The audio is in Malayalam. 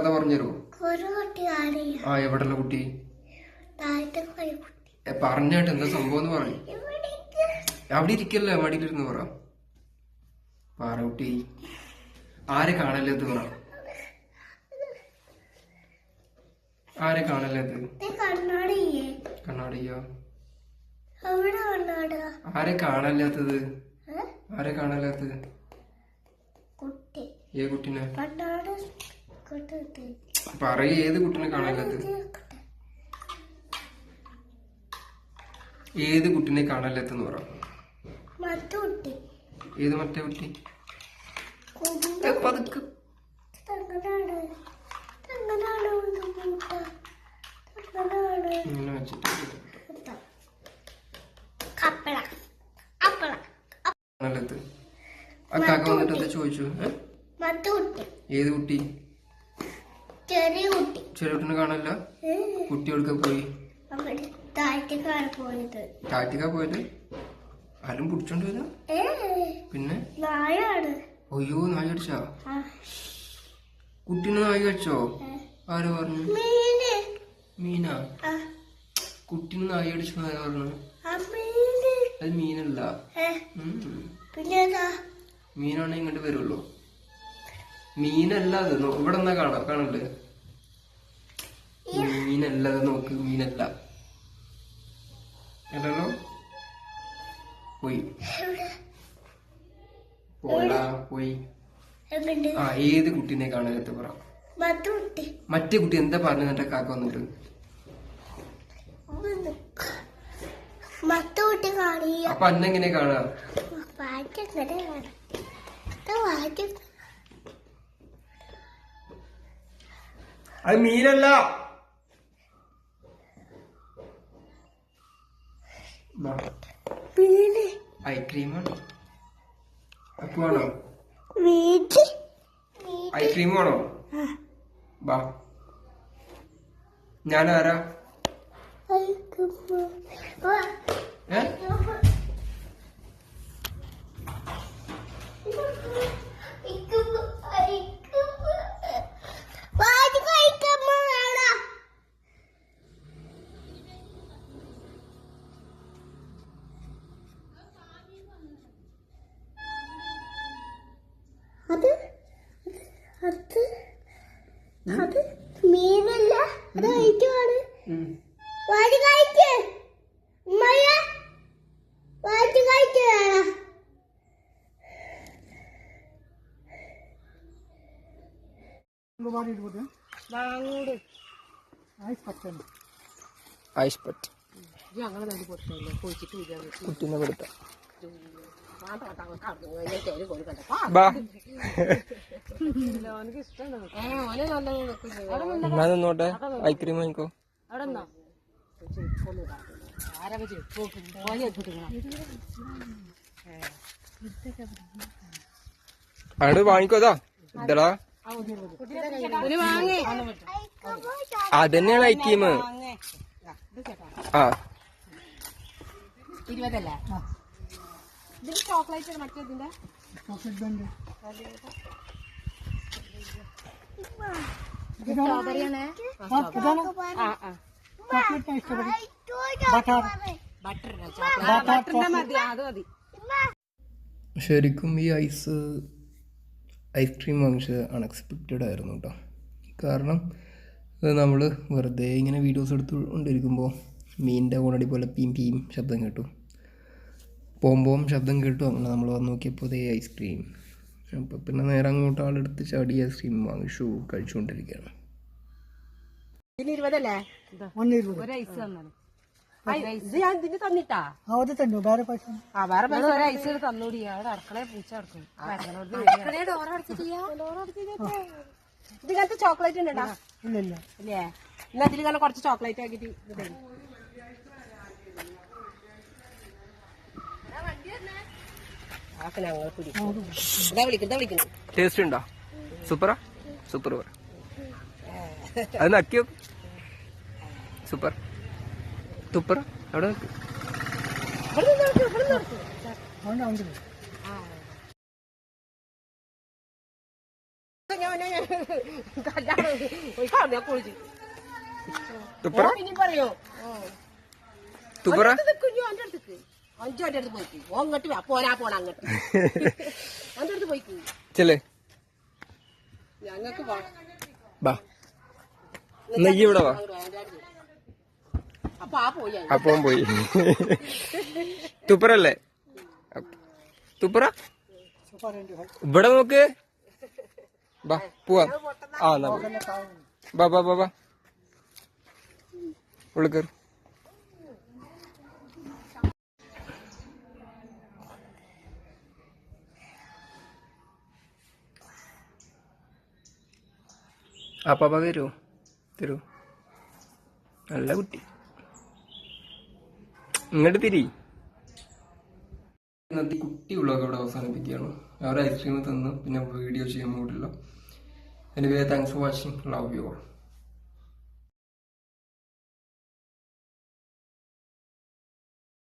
കഥ പറഞ്ഞുതരുമോ? ആ എവിടെയുള്ള കുട്ടി? പറഞ്ഞാട്ട് എന്താ സംഭവം എന്ന് പറയും. അവിടെ ഇരിക്കല്ലേ മടിയിലിരുന്ന് പറ. പറ കുട്ടി. ആരെ കാണല്ലത് പറ. ആരെ കാണല്ലത് കണ്ണാടിയേ. ആരെ കാണല്ലാത്തത്? ആരെ കാണല്ലാത്തത് ഏ കുട്ടിനെ? പറയ ഏത് കുട്ടിനെ കാണല്ലാത്തത് ഏത് കുട്ടിനെ കാണല്ലാത്തെന്ന് പറ. ഏത് മറ്റേ കുട്ടി? പതുക്കെ. ആ കാക്ക വന്നിട്ട് എന്താ ചോദിച്ചു? ഏത് കുട്ടി? ചെറിയ കുട്ടി. ചെറിയ കാണല്ല കുട്ടി എവിടുക്ക പോയി? അവിടെ താഴത്തേക്കാണ് പോയത്. ആരും പിടിച്ചോണ്ട് വരാ പിന്നെ? അയ്യോ നായ കടിച്ചാ? ആ, കുട്ടീനെ നായ അടിച്ചോ. ആര് പറഞ്ഞു? മീന്. കുട്ടീനെ നായ അടിച്ചു ആര് പറഞ്ഞു? അത് മീനല്ല. മീനാണെ ഇങ്ങോട്ട് വരുള്ളൂ. മീനല്ല അത്. നോ- ഇവിടെ എന്നാ കാണാം കാണണ്ട് മീനല്ല അത് നോക്ക് മീനല്ല. അല്ലല്ലോ പോയി. പോടാ പോയി. ആ ഏത് കുട്ടീനെ കാണാനത്ത് പറ. മറ്റു കുട്ടി. എന്താ പറഞ്ഞു എന്റെ കാക്ക വന്നിട്ട്? അപ്പൊ അന്നെങ്ങനെ കാണാ അത് മീനല്ല. ഐസ്ക്രീമാണോ ഐസ്ക്രീം വേണോ? ബാ. ഞാൻ ആരാ ഏ? അത് അത് അത് മീനല്ല അത് കഴിക്കുവാണ്. വാരി കഴിക്ക് ഉമ്മയ വാരി കഴിക്ക് വേണം. വാങ്ങൂട്. ഐസ് പറ്റ്. വിചാ കുട്ടിനെ കൊടുത്ത. എന്നാ നിന്നോട്ടെ? ഐസ്ക്രീം വാങ്ങിക്കോ. അവിടെ വാങ്ങിക്കോതാ ഇതടാ. അതന്നെയാണ് ഐക്രീം ആ. ഇരുപതല്ലേ? ചോക്ലേറ്റ് മറ്റേതിന്റെ ശരിക്കും ഈ ഐസ് ഐസ്ക്രീം വാങ്ങിച്ചത് അൺഎക്സ്പെക്റ്റഡ് ആയിരുന്നു കേട്ടോ കാരണം നമ്മൾ വെറുതെ ഇങ്ങനെ വീഡിയോസ് എടുത്തുകൊണ്ടിരിക്കുമ്പോൾ മീനിന്റെ കോണടി പോലെ പീം പീം ശബ്ദം കേട്ടു. പോകുമ്പോൾ ശബ്ദം കേട്ടു. അങ്ങനെ നമ്മൾ വന്ന് നോക്കിയപ്പോൾ ഇതേ ഐസ്ക്രീം. അപ്പോൾ പിന്നെ നേരെ അങ്ങോട്ട് ആളെടുത്ത് ചാടി ഐസ്ക്രീം വാങ്ങിച്ചു. കഴിച്ചുകൊണ്ടിരിക്കുകയാണ്. ഇരുപതല്ലേ ചോക്ലേറ്റ് ഉണ്ടോ? ഇല്ല ഇല്ല. ഇല്ലേ? എന്നാ ഇതിൽ കുറച്ച് ചോക്ലേറ്റ് ആക്കിട്ട് ഇത് തരും ആക്കെ ഞങ്ങൾ പിടിക്കും. ഇതാ വിളിക്കുന്നു ഇതാ വിളിക്കുന്നു ടേസ്റ്റ് ഉണ്ടോ? സൂപ്പറാ? സൂപ്പർ പറ. അത് നക്കിയോ സൂപ്പർ. സൂപ്പർ അവിടെ തുപ്പറ? തുപ്പറ? അഞ്ചു അന്റെ അടുത്ത് പോയിക്ക് ഓ അങ്ങോട്ട് വാ. പോരാ പോണ അങ്ങോട്ട്. അന്റെ അടുത്ത് പോയിക്ക് ചെല്ലേ. ഞങ്ങക്ക് വാ. ഇവിടെ വാ. അപ്പൊ ആ പോയി. അപ്പം പോയി. തുപ്പറല്ലേ തുപ്പറ ഇവിടെ നോക്ക്. ബാ പോവാ. ആ എന്നാ. ബാ ബാ ബാ ബാ. ഉള്ളിൽ കയറി ആ പാപ്പ തരുമോ തരൂ നല്ല കുട്ടി. ഇങ്ങോട്ട് തിരി. ഇന്നത്തെ കുട്ടി വ്ളോഗ് ഇവിടെ അവസാനിപ്പിക്കുകയാണ്. അവർ ഐസ്ക്രീം തന്നു പിന്നെ വീഡിയോ ചെയ്യാൻ കൂടില്ല anyway thanks for watching love you all